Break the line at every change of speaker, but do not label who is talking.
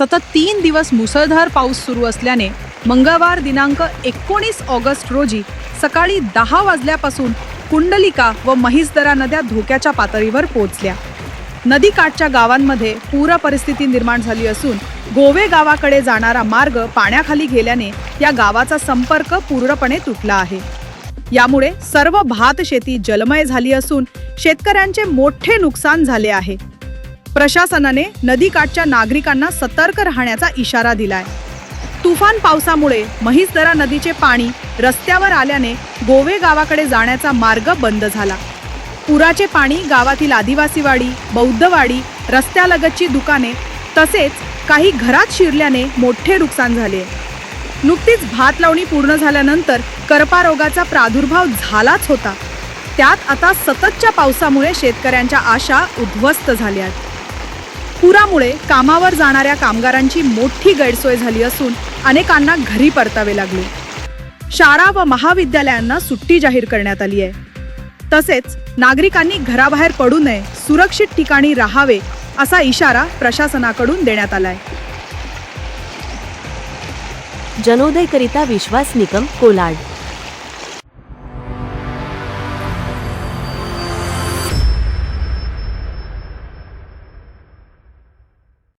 सतत तीन दिवस मुसळधार पाऊस सुरू असल्याने मंगळवार दिनांक एकोणीस ऑगस्ट रोजी सकाळी दहा वाजल्यापासून कुंडलिका व महिसदरा नद्या धोक्याच्या पातळीवर पोहोचल्या. नदीकाठच्या गावांमध्ये पूर परिस्थिती निर्माण झाली असून गोवे गावाकडे जाणारा मार्ग पाण्याखाली गेल्याने या गावाचा संपर्क पूर्णपणे तुटला आहे. यामुळे सर्व भात शेती जलमय झाली असून शेतकऱ्यांचे मोठे नुकसान झाले आहे. प्रशासनाने नदीकाठच्या नागरिकांना सतर्क राहण्याचा इशारा दिलाय. तुफान पावसामुळे महिसदरा नदीचे पाणी रस्त्यावर आल्याने गोवे गावाकडे जाण्याचा मार्ग बंद झाला. पुराचे पाणी गावातील आदिवासीवाडी बौद्धवाडी रस्त्यालगतची दुकाने तसेच काही घरात शिरल्याने मोठे नुकसान झाले. नुकतीच भात लावणी पूर्ण झाल्यानंतर करपा रोगाचा प्रादुर्भाव झालाच होता. त्यात आता सततच्या पावसामुळे शेतकऱ्यांच्या आशा उद्ध्वस्त झाल्या आहेत. पुरामुळे कामावर जाणाऱ्या कामगारांची मोठी गैरसोय झाली असून अनेकांना घरी परतावे लागले. शाळा व महाविद्यालयांना सुट्टी जाहीर करण्यात आली आहे. तसेच नागरिकांनी घराबाहेर पडू नये सुरक्षित ठिकाणी राहावे असा इशारा प्रशासनाकडून देण्यात आलाय.
जनोदयकरिता विश्वास निकम कोलाड.